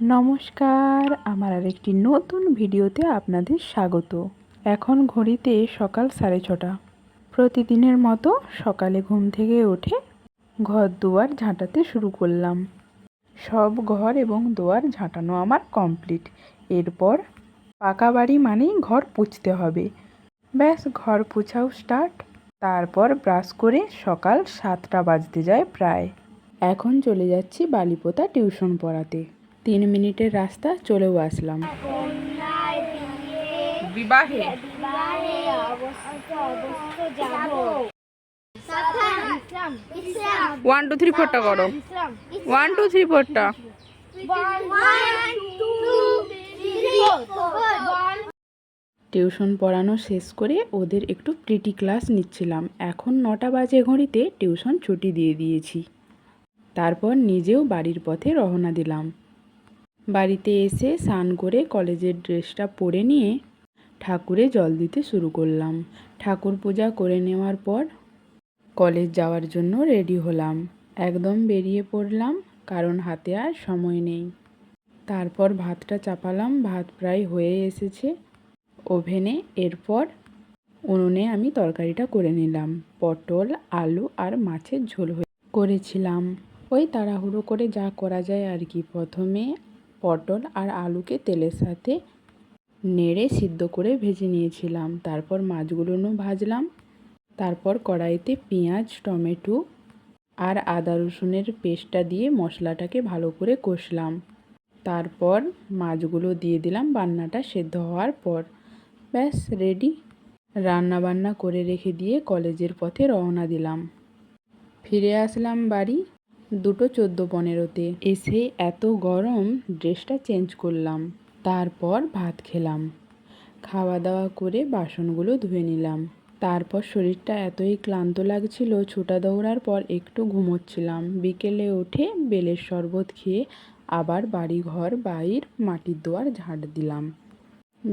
নমস্কার, আমার আরেকটি নতুন ভিডিওতে আপনাদের স্বাগত। এখন ঘড়িতে সকাল সাড়ে ছটা। প্রতিদিনের মতো সকালে ঘুম থেকে উঠে ঘর দুয়ার ঝাঁটাতে শুরু করলাম। সব ঘর এবং দুয়ার ঝাঁটানো আমার কমপ্লিট। এরপর পাকা বাড়ি মানেই ঘর পুছতে হবে। ব্যাস, ঘর পুছাও স্টার্ট। তারপর ব্রাশ করে সকাল সাতটা বাজতে যায় প্রায়। এখন চলে যাচ্ছি বালিপোতা টিউশন পড়াতে। তিন মিনিটের রাস্তা চলেও আসলাম। বিবাহে? ওয়ান টু থ্রি ফোরটা করো। ওয়ান টু থ্রি ফোরটা টিউশন পড়ানো শেষ করে ওদের একটু প্রিটি ক্লাস নিচ্ছিলাম। এখন নটা বাজে ঘড়িতে টিউশন ছুটি দিয়ে দিয়েছি। তারপর নিজেও বাড়ির পথে রওনা দিলাম। বাড়িতে এসে স্নান করে কলেজের ড্রেসটা পরে নিয়ে ঠাকুরে জল দিতে শুরু করলাম। ঠাকুর পূজা করে নেওয়ার পর কলেজ যাওয়ার জন্য রেডি হলাম। একদম বেরিয়ে পড়লাম, কারণ হাতে আর সময় নেই। তারপর ভাতটা চাপালাম, ভাত প্রায় হয়ে এসেছে। ওভেনে এরপর উনুনে আমি তরকারিটা করে নিলাম। পটল, আলু আর মাছের ঝোল হয়ে করেছিলাম। ওই তাড়াহুড়ো করে যা করা যায় আর কি। প্রথমে পটল আর আলুকে তেলের সাথে নেড়ে সিদ্ধ করে ভেজে নিয়েছিলাম। তারপর মাছগুলোও ভাজলাম। তারপর কড়াইতে পেঁয়াজ, টমেটো আর আদা রসুনের পেস্টটা দিয়ে মশলাটাকে ভালো করে কষলাম। তারপর মাছগুলো দিয়ে দিলাম বান্নাটা সেদ্ধ হওয়ার পর। ব্যাস রেডি রান্না বান্না করে রেখে দিয়ে কলেজের পথে রওনা দিলাম। ফিরে আসলাম বাড়ি। দুটো চোদ্দ পনেরোতে। এসে এত গরম, ড্রেসটা চেঞ্জ করলাম। তারপর ভাত খেলাম। খাওয়া দাওয়া করে বাসনগুলো ধুয়ে নিলাম। তারপর শরীরটা এতই ক্লান্ত লাগছিল, ছোটা দৌড়ার পর একটু ঘুমোচ্ছিলাম। বিকেলে উঠে বেলের শরবত খেয়ে আবার বাড়ি ঘর বাইর মাটির দোয়ার ঝাড় দিলাম।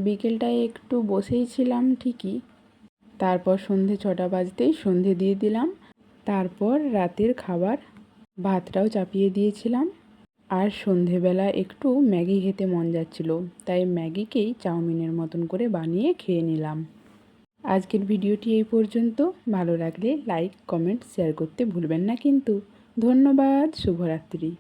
বিকেলটায় একটু বসেই ছিলাম ঠিকই। তারপর সন্ধে ছটা বাজতেই সন্ধে দিয়ে দিলাম। তারপর রাতের খাবার ভাতটাও চাপিয়ে দিয়েছিলাম। আর সন্ধেবেলা একটু ম্যাগি খেতে মন যাচ্ছিল, তাই ম্যাগিকেই চাউমিনের মতন করে বানিয়ে খেয়ে নিলাম। আজকের ভিডিওটি এই পর্যন্ত। ভালো লাগলে লাইক, কমেন্ট, শেয়ার করতে ভুলবেন না কিন্তু। ধন্যবাদ, শুভরাত্রি।